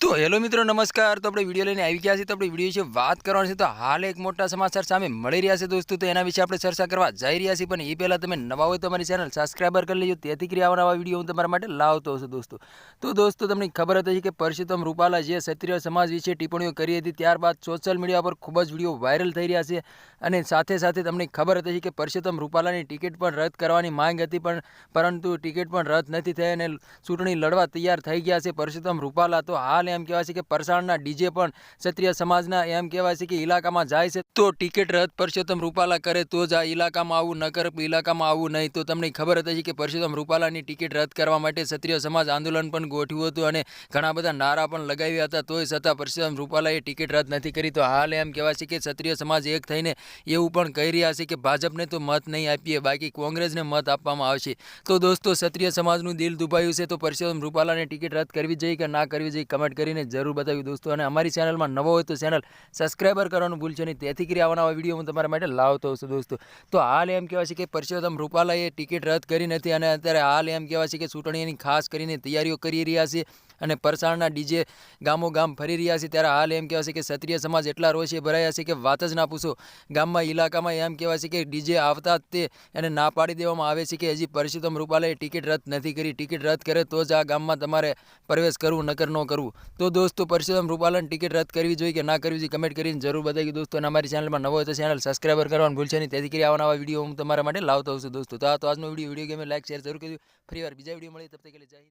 તો હેલો મિત્રો, નમસ્કાર. તો આપણે વીડિયો લઈને આવી ગયા છીએ. તો આપણે વીડિયો વિશે વાત કરવાની છે. તો હાલ એક મોટા સમાચાર સામે મળી રહ્યા છે દોસ્તો. તો એના વિશે આપણે ચર્ચા કરવા જઈ રહ્યા છીએ. પણ એ પહેલાં તમે નવા હોય તો અમારી ચેનલ સબસ્ક્રાઈબર કરી લેજો. તેથી કરી આવા નવા વીડિયો હું તમારા માટે લાવતો હશે દોસ્તો. તો દોસ્તો, તમને ખબર હતી કે પરસોત્તમ રૂપાલા જે ક્ષત્રિય સમાજ વિશે ટિપ્પણીઓ કરી હતી, ત્યારબાદ સોશિયલ મીડિયા પર ખૂબ જ વીડિયો વાયરલ થઈ રહ્યા છે. અને સાથે સાથે તમને ખબર હતી કે પરસોત્તમ રૂપાલાની ટિકિટ પણ રદ કરવાની માંગ હતી, પણ પરંતુ ટિકિટ પણ રદ નથી થઈ અને ચૂંટણી લડવા તૈયાર થઈ ગયા છે પરસોત્તમ રૂપાલા. તો હાલ એમ કહેવાય છે કે પરસાણના ડીજે પણ ક્ષત્રિય સમાજના એમ કહેવાય છે કે ઇલાકામાં જાય છે. તો ટિકિટ રદ પરસોત્તમ રૂપાલા કરે તો જ આ ઇલાકામાં આવું ન કરે ઇલાકામાં આવું નહીં. તો તમને ખબર હતી કે પરસોત્તમ રૂપાલાની ટિકિટ રદ કરવા માટે ક્ષત્રિય સમાજ આંદોલન પણ ગોઠવ્યું હતું અને ઘણા બધા નારા પણ લગાવ્યા હતા. તોય છતાં પરસોત્તમ રૂપાલાએ ટિકિટ રદ નથી કરી. તો હાલ એમ કહેવાય છે કે ક્ષત્રિય સમાજ એક થઈને એવું પણ કહી રહ્યા છે કે ભાજપને તો મત નહીં આપીએ, બાકી કોંગ્રેસને મત આપવામાં આવશે. તો દોસ્તો, ક્ષત્રિય સમાજનું દિલ દુભાયું છે. તો પરસોત્તમ રૂપાલાને ટિકિટ રદ કરવી જોઈએ કે ના કરવી જોઈએ? કમેન્ટ કરીને જરૂર બતાવ્યું દોસ્તો. અને અમારી ચેનલમાં નવો હોય તો ચેનલ સબસ્ક્રાઈબર કરવાનું ભૂલશો નહીં. તેથી કરી આવવાના વીડિયો હું તમારા માટે લાવતો છું દોસ્તો. તો હાલ એમ કહેવાય છે કે પરસોત્તમ રૂપાલાએ ટિકિટ રદ કરી નથી અને અત્યારે હાલ એમ કહેવાય છે કે ચૂંટણીની ખાસ કરીને તૈયારીઓ કરી રહ્યા છે. અને પરસાણના ડીજે ગામો ગામ ફરી રહ્યા છે. ત્યારે હાલ એમ કહેવાય છે કે ક્ષત્રિય સમાજ એટલા રોષે ભરાયા છે કે વાત જ ના પૂછો. ગામમાં ઇલાકામાં એમ કહેવાય છે કે ડીજે આવતા તે એને ના પાડી દેવામાં આવે છે કે હજી પરસોત્તમ રૂપાલાએ ટિકિટ રદ નથી કરી. ટિકિટ રદ કરે તો જ આ ગામમાં તમારે પ્રવેશ કરવું, નકર ન કરવું. તો દોસ્તો, પરસોત્તમ રૂપાલાની ટિકિટ રદ કરવી જોઈએ કે ના કરવી જોઈએ, કમેન્ટ કરીને જરૂર બતાવી દોસ્તો, અને અમારી ચેનલમાં નવો હોય તો ચેનલ સબસ્ક્રાઈબર કરવાનું ભૂલશે નહીં. તેથી કરી આવા નવા વીડિયો હું તમારા માટે લાવતો હોઉં છું દોસ્તો. તો આ તો આજનો વીડિયો. વીડિયો ગમે લાઈક, શેર જરૂર કરજો. ફરી વાર બીજા વીડિયો મળે તબ તક જય